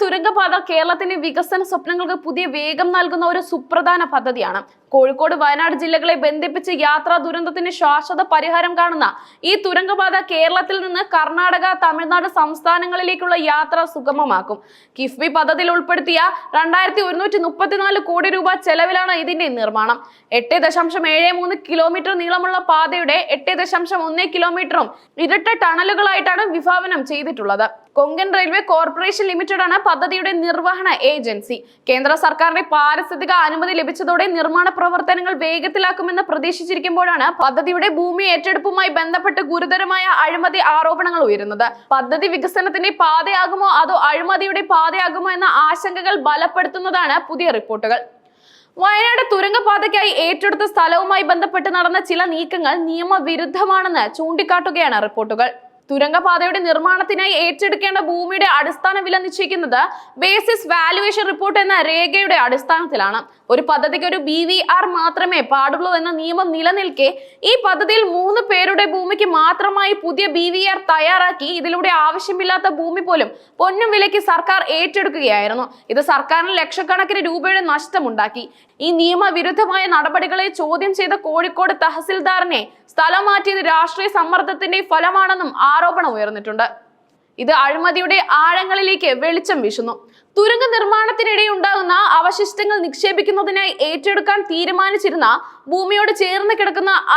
തുരങ്കപാത കേരളത്തിന്റെ വികസന സ്വപ്നങ്ങൾക്ക് പുതിയ വേഗം നൽകുന്ന ഒരു സുപ്രധാന പദ്ധതിയാണ്. കോഴിക്കോട് വയനാട് ജില്ലകളെ ബന്ധിപ്പിച്ച് യാത്രാ ദുരന്തത്തിന് ശാശ്വത പരിഹാരം കാണുന്ന ഈ തുരങ്കപാത കേരളത്തിൽ നിന്ന് കർണാടക തമിഴ്നാട് സംസ്ഥാനങ്ങളിലേക്കുള്ള യാത്ര സുഗമമാക്കും. കിഫ്ബി പദ്ധതിയിൽ ഉൾപ്പെടുത്തിയ രണ്ടായിരത്തി ഒരുന്നൂറ്റി മുപ്പത്തിനാല് കോടി രൂപ ചെലവിലാണ് ഇതിന്റെ നിർമ്മാണം. എട്ട് ദശാംശം ഏഴ് മൂന്ന് കിലോമീറ്റർ നീളമുള്ള പാതയുടെ എട്ട് ദശാംശം ഒന്ന് കിലോമീറ്ററും ഇരട്ട ടണലുകളായിട്ടാണ് വിഭാവനം ചെയ്തിട്ടുള്ളത്. കൊങ്കൺ റെയിൽവേ കോർപ്പറേഷൻ ലിമിറ്റഡ് ആണ് പദ്ധതിയുടെ നിർവഹണ ഏജൻസി. കേന്ദ്ര സർക്കാരിന്റെ പാരിസ്ഥിതിക അനുമതി ലഭിച്ചതോടെ നിർമ്മാണ പ്രവർത്തനങ്ങൾ വേഗത്തിലാക്കുമെന്ന് പ്രതീക്ഷിച്ചിരിക്കുമ്പോഴാണ് പദ്ധതിയുടെ ഭൂമി ഏറ്റെടുപ്പുമായി ബന്ധപ്പെട്ട് ഗുരുതരമായ അഴിമതി ആരോപണങ്ങൾ ഉയരുന്നത്. പദ്ധതി വികസനത്തിന്റെ പാതയാകുമോ അതോ അഴിമതിയുടെ പാതയാകുമോ എന്ന ആശങ്കകൾ ബലപ്പെടുത്തുന്നതാണ് പുതിയ റിപ്പോർട്ടുകൾ. വയനാട് തുരങ്കപാതയ്ക്കായി ഏറ്റെടുത്ത സ്ഥലവുമായി ബന്ധപ്പെട്ട് നടന്ന ചില നീക്കങ്ങൾ നിയമവിരുദ്ധമാണെന്ന് ചൂണ്ടിക്കാട്ടുകയാണ് റിപ്പോർട്ടുകൾ. തുരങ്കപാതയുടെ നിർമ്മാണത്തിനായി ഏറ്റെടുക്കേണ്ട ഭൂമിയുടെ അടിസ്ഥാന വില നിശ്ചയിക്കുന്നത് ബേസിസ് വാലുവേഷൻ റിപ്പോർട്ട് എന്ന രേഖയുടെ അടിസ്ഥാനത്തിലാണ്. ഒരു പദ്ധതിക്ക് ഒരു ബി വി ആർ മാത്രമേ പാടുള്ളൂ എന്ന നിയമം നിലനിൽക്കെ ഈ പദ്ധതിയിൽ മൂന്ന് പേരുടെ ഭൂമിക്ക് മാത്രമായി പുതിയ ബി വി ആർ തയ്യാറാക്കി ഇതിലൂടെ ആവശ്യമില്ലാത്ത ഭൂമി പോലും പൊന്നും വിലയ്ക്ക് സർക്കാർ ഏറ്റെടുക്കുകയായിരുന്നു. ഇത് സർക്കാരിന് ലക്ഷക്കണക്കിന് രൂപയുടെ നഷ്ടമുണ്ടാക്കി. ഈ നിയമവിരുദ്ധമായ നടപടികളെ ചോദ്യം ചെയ്ത കോഴിക്കോട് തഹസിൽദാറിനെ സ്ഥലം മാറ്റിയത് രാഷ്ട്രീയ സമ്മർദ്ദത്തിന്റെ ഫലമാണെന്നും ആരോപണം ഉയർന്നിട്ടുണ്ട്. ഇത് അഴിമതിയുടെ ആഴങ്ങളിലേക്ക് വെളിച്ചം വീശുന്നു. തുരങ്ക നിർമ്മാണത്തിനിടെ ഉണ്ടാകുന്ന അവശിഷ്ടങ്ങൾ നിക്ഷേപിക്കുന്നതിനായി ഏറ്റെടുക്കാൻ തീരുമാനിച്ചിരുന്ന ഭൂമിയോട് ചേർന്ന് കിടക്കുന്ന